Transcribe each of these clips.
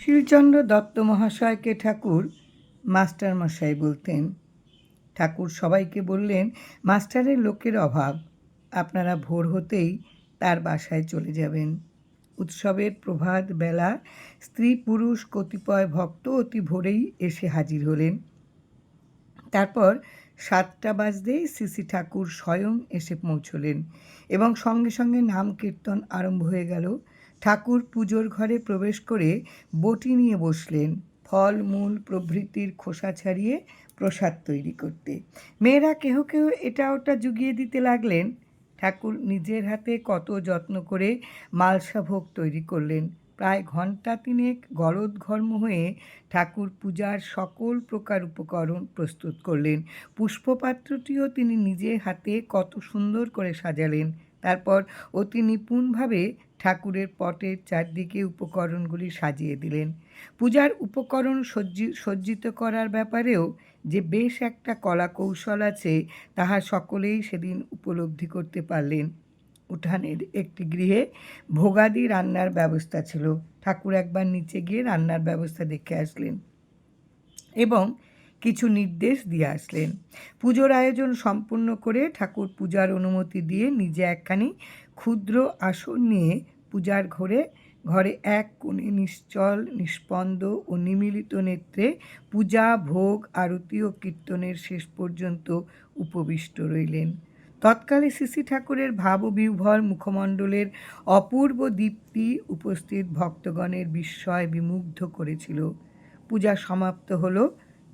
শিলচন্দ্র দত্ত মহাশয়কে ঠাকুর মাস্টার মশাই বলতেন। ঠাকুর সবাইকে বললেন, মাস্টারের লোকের অভাব, আপনারা ভোর হতেই তার বাসায় চলে যাবেন। উৎসবের প্রভাত বেলা স্ত্রী পুরুষ কতিপয় ভক্ত অতি ভোরেই এসে হাজির হলেন। তারপর সাতটা বাজতেই সিসি ঠাকুর স্বয়ং এসে পৌঁছলেন এবং সঙ্গে সঙ্গে নাম কীর্তন আরম্ভ হয়ে গেল। ঠাকুর পুজোর ঘরে প্রবেশ করে বটি নিয়ে বসলেন। ফল, মূল প্রভৃতির খোসা ছাড়িয়ে প্রসাদ তৈরি করতে। মেয়েরা কেহ কেহ এটা ওটা জুগিয়ে দিতে লাগলেন। ঠাকুর নিজের হাতে কত যত্ন করে মালসা ভোগ তৈরি করলেন। প্রায় ঘণ্টা তিনেক গলদঘর্ম হয়ে ঠাকুর পূজার সকল প্রকার উপকরণ প্রস্তুত করলেন। পুষ্পপাত্রটিও তিনি নিজে হাতে কত সুন্দর করে সাজালেন। তারপর অতি নিপুণভাবে ঠাকুরের পটের চারদিকে উপকরণগুলি সাজিয়ে দিলেন। পূজার উপকরণ সজ্জি, সজ্জিত করার ব্যাপারেও যে বেশ একটা কলা কৌশল আছে, তাহা সকলেই সেদিন উপলব্ধি করতে পারলেন। উঠানের একটি গৃহে ভোগাদি রান্নার ব্যবস্থা ছিল। ঠাকুর একবার নিচে গিয়ে রান্নার ব্যবস্থা দেখে আসলেন। এবং কিছু নির্দেশ দিয়ে আসলেন। পুজোর আয়োজন সম্পূর্ণ করে ঠাকুর পূজার অনুমতি দিয়ে নিজে একখানি ক্ষুদ্র আসন নিয়ে পূজার ঘরে ঘরে এক কোণে নিশ্চল, নিষ্পন্দ ও নিমিলিত নেত্রে পূজা, ভোগ, আরতি ও কীর্তনের শেষ পর্যন্ত উপবিষ্ট রইলেন। তৎকালে শ্রী ঠাকুরের ভাববিহ্বল মুখমণ্ডলের অপূর্ব দীপ্তি উপস্থিত ভক্তগণের বিস্ময় বিমুগ্ধ করেছিল। পূজা সমাপ্ত হলো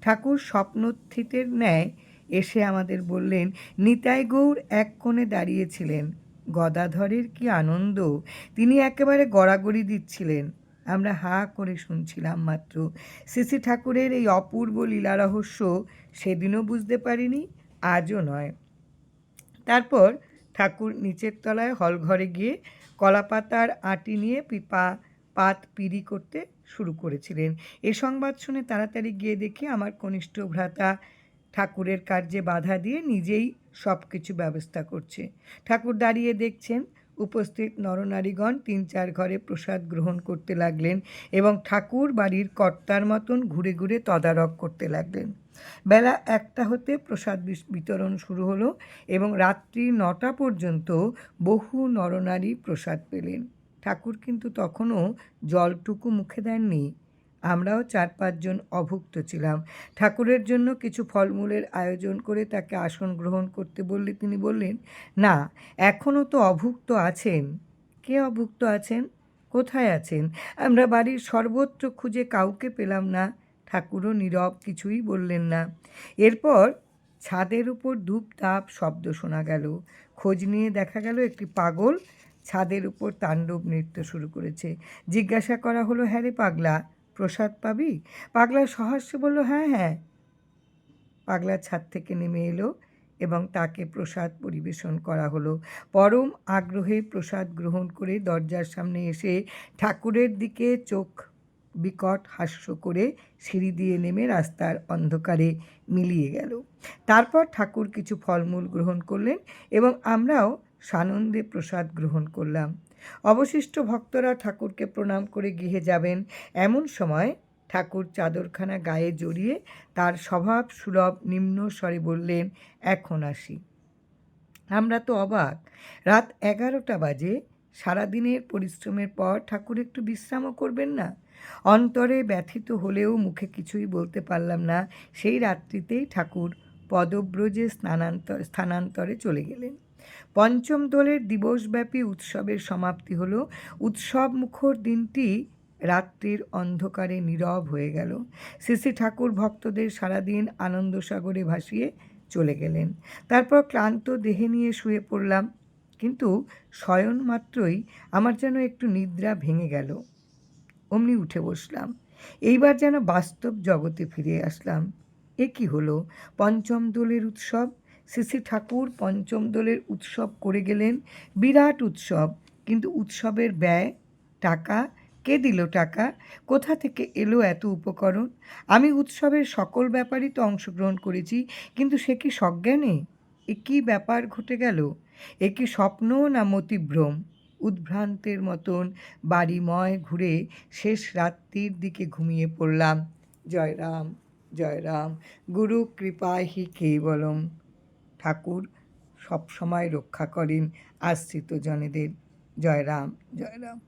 ঠাকুর স্বপ্নস্থিতের ন্যায় এসে আমাদের বললেন, নিতাই গৌর এক কোণে দাঁড়িয়েছিলেন। গদাধরের কি আনন্দ? তিনি একেবারে গড়াগড়ি দিচ্ছিলেন। আমরা হা করে শুনছিলাম মাত্র। শ্রী ঠাকুরের এই অপূর্ব লীলা রহস্য সেদিনও বুঝতে পারিনি, আজও নয়। তারপর ঠাকুর নিচের তলায় হলঘরে গিয়ে কলাপাতার আটি নিয়ে পিপা পাত পিড়ি করতে শুরু করেছিলেন। এ সংবাদ শুনে তাড়াতাড়ি গিয়ে দেখি আমার কনিষ্ঠ ভ্রাতা ঠাকুরের কার্যে বাধা দিয়ে নিজেই সব কিছু ব্যবস্থা করছে। ঠাকুর দাঁড়িয়ে দেখছেন, উপস্থিত নরনারীগণ তিন চার ঘরে প্রসাদ গ্রহণ করতে লাগলেন এবং ঠাকুর বাড়ির কর্তার মতন ঘুরে ঘুরে তদারক করতে লাগলেন। বেলা একটা হতে প্রসাদ বিতরণ শুরু হলো এবং রাত্রি নটা পর্যন্ত বহু নরনারী প্রসাদ পেলেন। ঠাকুর কিন্তু তখনও জলটুকু মুখে দেননি। আমরাও চার পাঁচজন অভুক্ত ছিলাম। ঠাকুরের জন্য কিছু ফলমূলের আয়োজন করে তাকে আসন গ্রহণ করতে বললে তিনি বললেন, না, এখনও তো অভুক্ত আছেন। কে অভুক্ত আছেন? কোথায় আছেন? আমরা বাড়ির সর্বত্র খুঁজে কাউকে পেলাম না। ঠাকুরও নীরব কিছুই বললেন না। এরপর ছাদের উপর ধূপ তাপ শব্দ শোনা গেল। খোঁজ নিয়ে দেখা গেল একটি পাগল ছাদের উপর তাণ্ডব নৃত্য শুরু করেছে। জিজ্ঞাসা করা হলো হ্যাঁ রে পাগলা, প্রসাদ পাবি? পাগলা সহস্যে বলল হ্যাঁ হ্যাঁ। পাগলা ছাদ থেকে নেমে এলো এবং তাকে প্রসাদ পরিবেশন করা হলো। পরম আগ্রহে প্রসাদ গ্রহণ করে দরজার সামনে এসে ঠাকুরের দিকে চোখ বিকট হাস্য করে সিঁড়ি দিয়ে নেমে রাস্তার অন্ধকারে মিলিয়ে গেল। তারপর ঠাকুর কিছু ফলমূল গ্রহণ করলেন এবং আমরাও সানন্দে প্রসাদ গ্রহণ করলাম। অবশিষ্ট ভক্তরা ঠাকুরকে প্রণাম করে গৃহে যাবেন। এমন সময় ঠাকুর চাদরখানা গায়ে জড়িয়ে তার স্বভাব সুলভ নিম্ন স্বরে বললেন, এখন আসি। আমরা তো অবাক। রাত এগারোটা বাজে। সারাদিনের পরিশ্রমের পর ঠাকুর একটু বিশ্রামও করবেন না। অন্তরে ব্যথিত হলেও মুখে কিছুই বলতে পারলাম না। সেই রাত্রিতেই ঠাকুর পদব্রজে স্নানান্তর, স্থানান্তরে চলে গেলেন। পঞ্চম দোলের দিবসব্যাপী উৎসবের সমাপ্তি হলো। উৎসব মুখর দিনটি রাত্রির অন্ধকারে নীরব হয়ে গেল। শ্রী ঠাকুর ভক্তদের সারাদিন আনন্দসাগরে ভাসিয়ে চলে গেলেন। তারপর ক্লান্ত দেহে নিয়ে শুয়ে পড়লাম। কিন্তু শয়ন মাত্রই আমার যেন একটু নিদ্রা ভেঙে গেল। অমনি উঠে বসলাম। এইবার যেন বাস্তব জগতে ফিরে আসলাম। এ কি হলো? পঞ্চম দোলের উৎসব শ্রী ঠাকুর পঞ্চম দোলের উৎসব করে গেলেন। বিরাট উৎসব। কিন্তু উৎসবের ব্যয়, টাকা, কে দিল টাকা? কোথা থেকে এলো এত উপকরণ? আমি উৎসবের সকল ব্যাপারই তো অংশগ্রহণ করেছি, কিন্তু সে কি সজ্ঞানে? এ কী ব্যাপার ঘটে গেল? এ কি স্বপ্ন না মতিভ্রম? উদ্ভ্রান্তের মতন বাড়িময় ঘুরে শেষ রাত্রির দিকে ঘুমিয়ে পড়লাম। জয়রাম জয়রাম, গুরু কৃপায় হি কেবলম। ঠাকুর সবসময় রক্ষা করেন আশ্রিত জনেদের জয় রাম জয় রাম